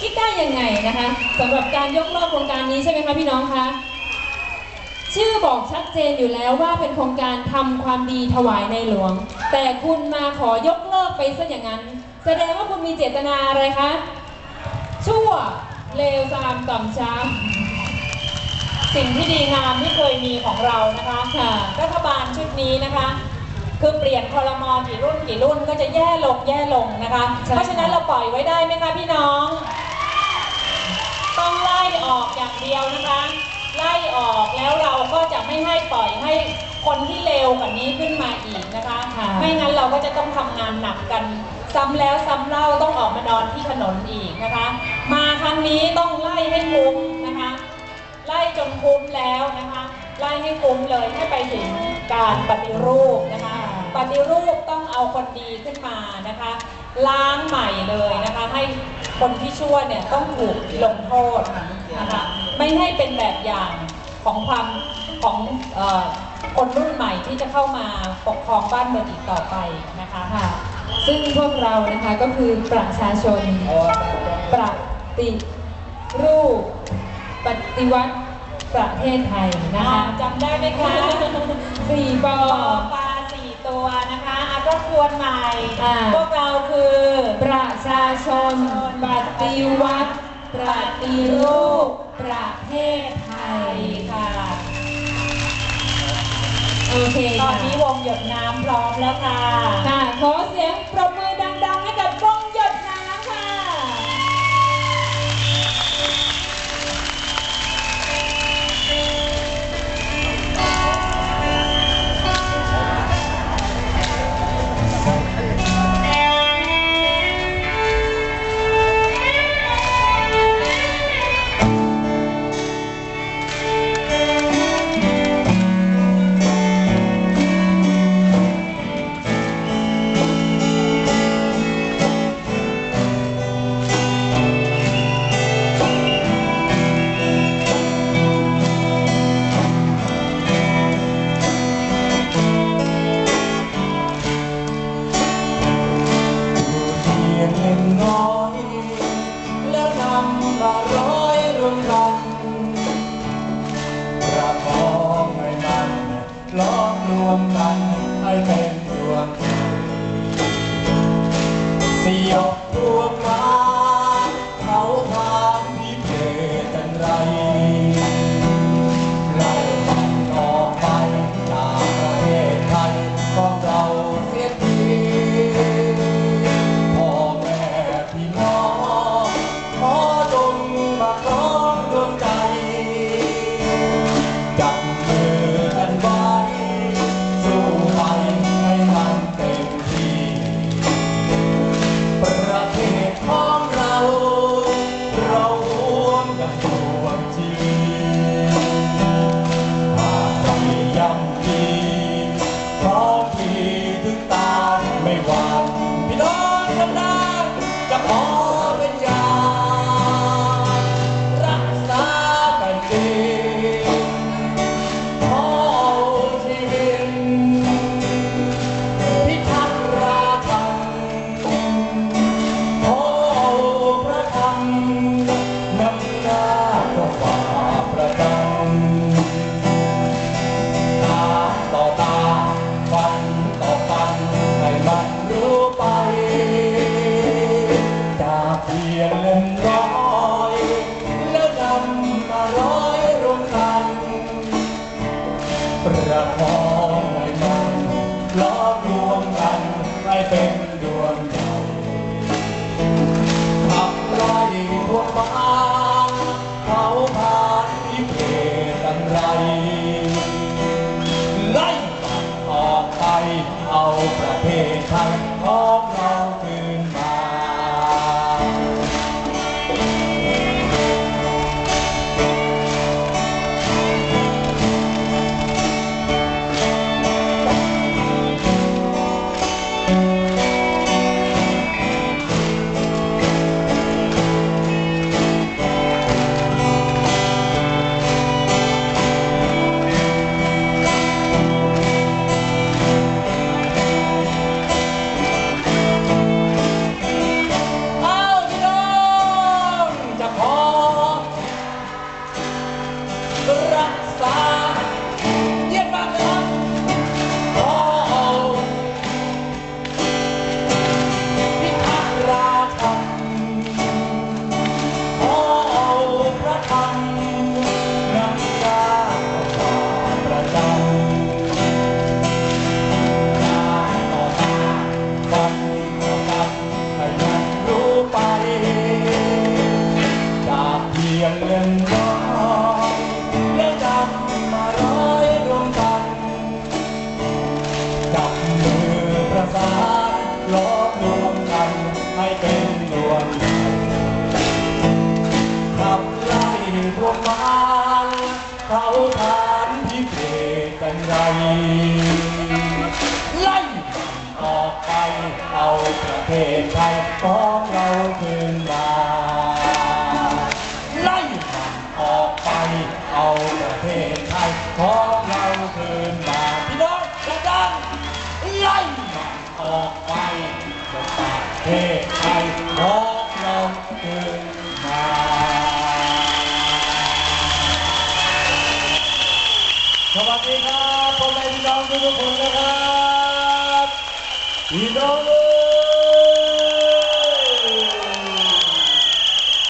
คิดได้ยังไงนะคะสำหรับการยกเลิกโครงการนี้ใช่ไหมคะพี่น้องคะชื่อบอกชัดเจนอยู่แล้วว่าเป็นโครงการทำความดีถวายในหลวง แต่คุณมาขอยกเลิกไปซะอย่างนั้น แสดงว่าคุณมีเจตนาอะไรคะ ชั่วเลวทรามต่ำช้าสิ่งที่ดีงามที่เคยมีของเรานะคะค่ะรัฐบาลชุดนี้นะคะ คือเปลี่ยนคอรมอกี่รุ่นกี่รุ่นก็จะแย่ลงแย่ลงนะคะใช่เพราะฉะนั้นเราปล่อยไว้ได้ไหมคะพี่น้อง ต้องไล่ออกอย่างเดียวนะคะ ไล่ออกแล้วเราก็จะไม่ให้ปล่อยให้คนที่เลวกว่านี้ขึ้นมาอีกนะคะค่ะไม่งั้นเราก็จะต้องทำงานหนักกัน ซ้ำแล้วซ้ำเล่าต้องออกมานอนที่ถนนอีกนะคะ มาครั้งนี้ต้องไล่ให้คุ้มนะคะ ไล่จนคุ้มแล้วนะคะ ไล่ให้คุ้มเลยให้ไปถึงการปฏิรูปนะคะ ปฏิรูปต้องเอาคนดีขึ้นมานะคะ ล้างใหม่เลยนะคะให้ คนที่ชั่วเนี่ยต้องถูกลงโทษนะคะไม่ให้เป็นแบบอย่างของความของเอ่อคนรุ่นใหม่ที่จะเข้ามาปกครองบ้านเมืองอีกต่อไปนะคะค่ะซึ่งพวกเรานะคะก็คือประชาชนปฏิรูปปฏิวัติประเทศไทยนะอ่าคะจำได้ไหมคะสี่ปอปอปลาสี่ตัวนะคะอะก็ทวนใหม่อ่าพวกเราคือ ประชาชน ปฏิวัติ ปฏิรูป ประเทศไทยค่ะ โอเคตอค่ะนนี้วงหยดน้ำพร้อมแล้วค่ะ ค่ะ ขอเสียงปรบำมาร้อยรวมกันประคองให้มันล้อมรวมกันให้เป็นดวงใจสยบรวมมาเขา ประคอ เทศไทยของเราคืนมาไล่มันออกไป เอาประเทศไทยของเราคืนมาพี่น้องดังๆไล่มันออกไปประเทศไทยของเราคืนมาสวัสดีครับพ่อแม่พี่น้องทุกคนนะครับพี่น้อง